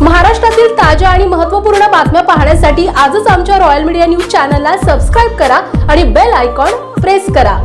महाराष्ट्रातील ताज्या आणि महत्त्वपूर्ण बातम्या पाहण्यासाठी आजच आमच्या रॉयल मीडिया न्यूज चॅनलला सबस्क्राईब करा आणि बेल आयकॉन प्रेस करा.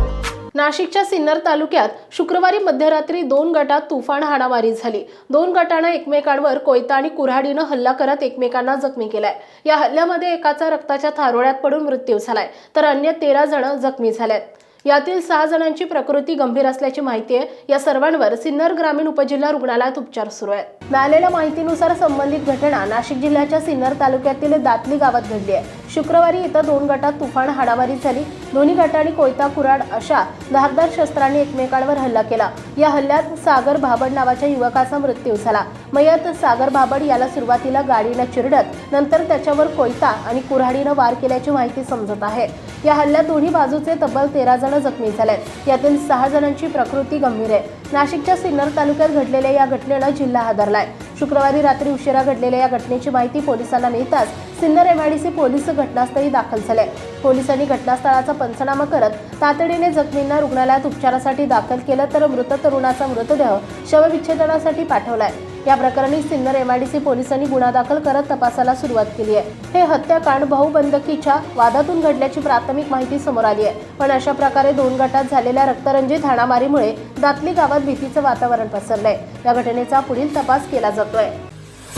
नाशिकच्या सिन्नर तालुक्यात शुक्रवारी मध्यरात्री दोन गटात तुफान हाणामारी झाली. दोन गटानं एकमेकांवर कोयता आणि कुऱ्हाडीनं हल्ला करत एकमेकांना जखमी केलाय. या हल्ल्यामध्ये एकाचा रक्ताच्या थारोळ्यात पडून मृत्यू झालाय तर अन्य तेरा जण जखमी झाल्यात यातील सहा जणांची प्रकृती गंभीर असल्याची माहिती आहे. या सर्वांवर सिन्नर ग्रामीण उपजिल्हा रुग्णालयात उपचार सुरू आहेत. मिळालेल्या माहितीनुसार संबंधित घटना नाशिक जिल्ह्याच्या सिन्नर तालुक्यातील दातली गावात घडली आहे. शुक्रवारी इथं दोन गटात तुफान हाणामारी झाली. दोन्ही गटांनी कोयता कुराड अशा धारदार शस्त्रांनी एकमेकांवर हल्ला केला. या हल्ल्यात सागर भाबड नावाच्या युवकाचा मृत्यू झाला. मयत सागर भाबड याला सुरुवातीला गाडीनं चिरडत नंतर त्याच्यावर कोयता आणि कुऱ्हाडीनं वार केल्याची माहिती समजत आहे. या हल्ल्यात दोन्ही बाजूचे तब्बल तेरा जण जखमी झालेत. यातील सहा जणांची प्रकृती गंभीर आहे. नाशिकच्या सिन्नर तालुक्यात घडलेल्या या घटनेनं जिल्हा हादरलाय शुक्रवारी रात्री उशिरा घडलेल्या या घटनेची माहिती पोलिसांना मिळताच सिन्नर एमआयडीसी पोलीस घटनास्थळी दाखल झाले. पोलिसांनी घटनास्थळाचा पंचनामा करत तातडीने जखमींना रुग्णालयात उपचारासाठी दाखल केलं तर मृत तरुणाचा मृतदेह शवविच्छेदनासाठी पाठवलाय. या प्रकरणी सिन्नर एमआयडीसी पोलिसांनी गुन्हा दाखल करत तपासाला सुरुवात केली आहे. हे हत्याकांड भाऊबंदकीच्या वादातून घडल्याची प्राथमिक माहिती समोर आली आहे. पण अशा प्रकारे दोन गटात झालेल्या रक्तरंजित हाणामारीमुळे दातली गावात भीतीचं वातावरण पसरलंय. या घटनेचा पुढील तपास केला जातोय.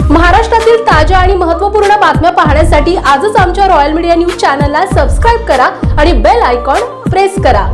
महाराष्ट्रातील ताज्या आणि महत्त्वपूर्ण बातम्या पाहण्यासाठी आजच आमच्या रॉयल मीडिया न्यूज चॅनलला सबस्क्राईब करा आणि बेल आयकॉन प्रेस करा.